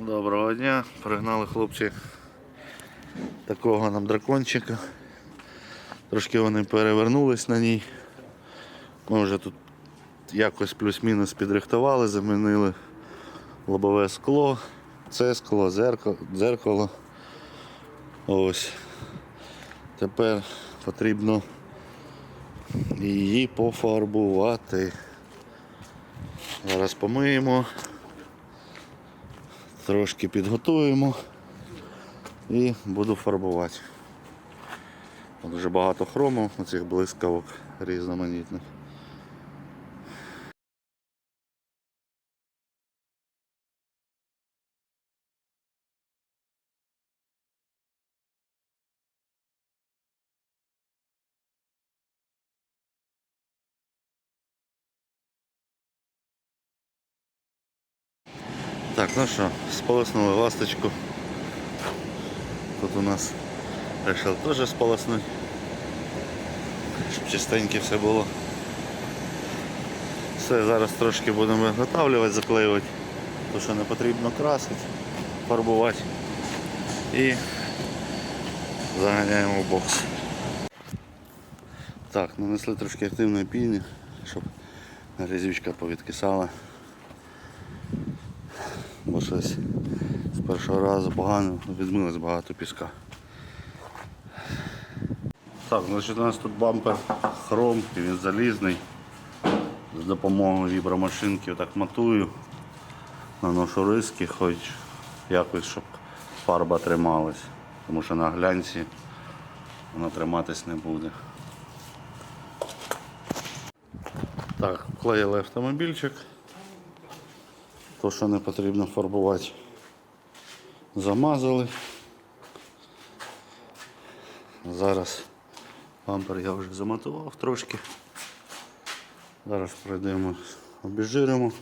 Доброго дня, пригнали хлопці такого нам дракончика. Трошки вони перевернулись на ній. Ми вже тут якось плюс-мінус підрихтували, замінили лобове скло, це скло, дзеркало. Ось. Тепер потрібно її пофарбувати. Зараз помиємо, трошки підготуємо і буду фарбувати. Дуже багато хрому оцих блискавок різноманітних. Так, ну що, сполоснули ласточку. Тут у нас вирішили теж сполоснути, щоб чистеньке все було. Все, зараз трошки будемо виготовлювати, заклеювати, тому що не потрібно красити, фарбувати і заганяємо в бокс. Так, нанесли трошки активної піни, щоб резючка повідкисала. Бо щось з першого разу погано відмилось багато піска. Так, значить у нас тут бампер хром, і він залізний. З допомогою вібромашинки отак матую, наношу риски, хоч якось, щоб фарба трималась, тому що на глянці вона триматись не буде. Так, вклеїли автомобільчик. То, що не потрібно фарбувати, замазали. Зараз бампер я вже заматував трошки. Зараз пройдемо, обіжиримо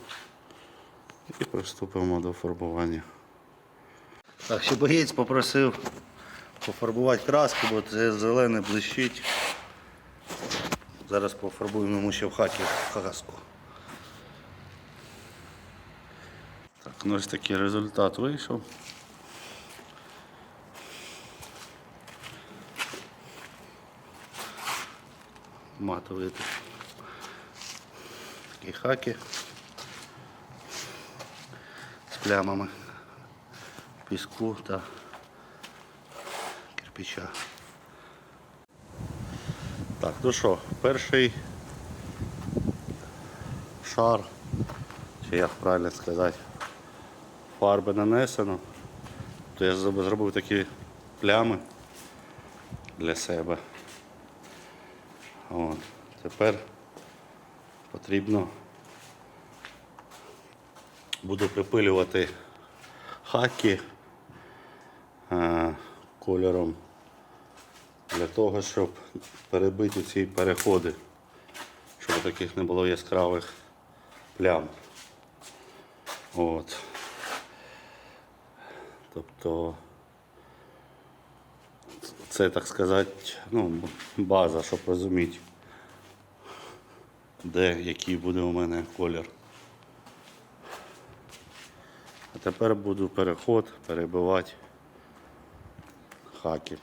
і приступимо до фарбування. Так, Щебогець попросив пофарбувати краску, бо це зелене блищить. Зараз пофарбуємо йому ще в хаті краску. Так, ну ось такий результат вийшов. Матовий такі хаки з плямами піску та кирпича. Так, ну що, перший шар, чи як правильно сказати, фарби нанесено, то я зробив такі плями для себе. От. Тепер потрібно буду припилювати хаки е, кольором для того, щоб перебити ці переходи, щоб таких не було яскравих плям. От. Тобто це, так сказати, ну, база, щоб розуміти, де який буде у мене колір. А тепер буду переход перебивати хаки.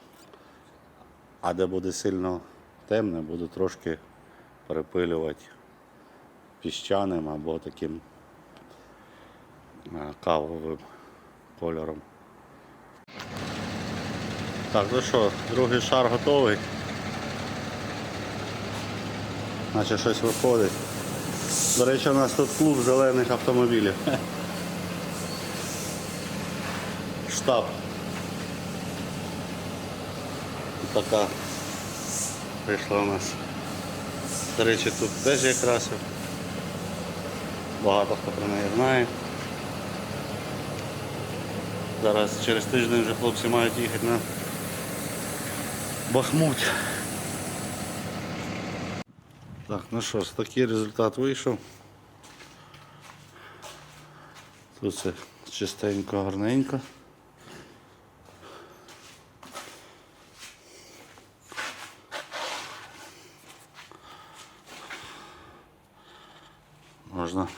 А де буде сильно темне, буду трошки перепилювати піщаним або таким е, кавовим кольором. Так, ну що, другий шар готовий. Наче щось виходить. До речі, у нас тут клуб зелених автомобілів. Штаб. Така прийшла у нас. До речі, тут теж красив. Багато хто про неї знає. Зараз через тиждень вже хлопці мають їхати на Бахмут. Так, ну що ж, такий результат вийшов. Тут все чистенько, гарненько. Можна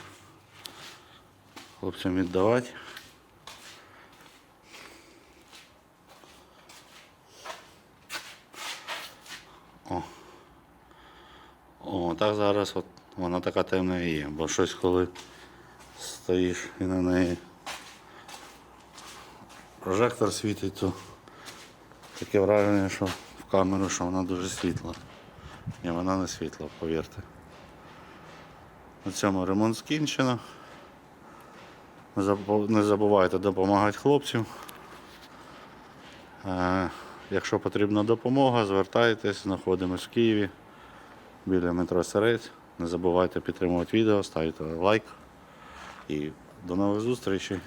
хлопцям віддавати. Так зараз от, вона така темна і є. Бо щось коли стоїш і на неї прожектор світить, то таке враження, що в камеру, що вона дуже світла. Ні, вона не світла, повірте. На цьому ремонт скінчено. Не забувайте допомагати хлопцям. Якщо потрібна допомога, звертайтесь, знаходимось в Києві біля метро Сирець. Не забувайте підтримувати відео, ставити лайк. І до нових зустрічей.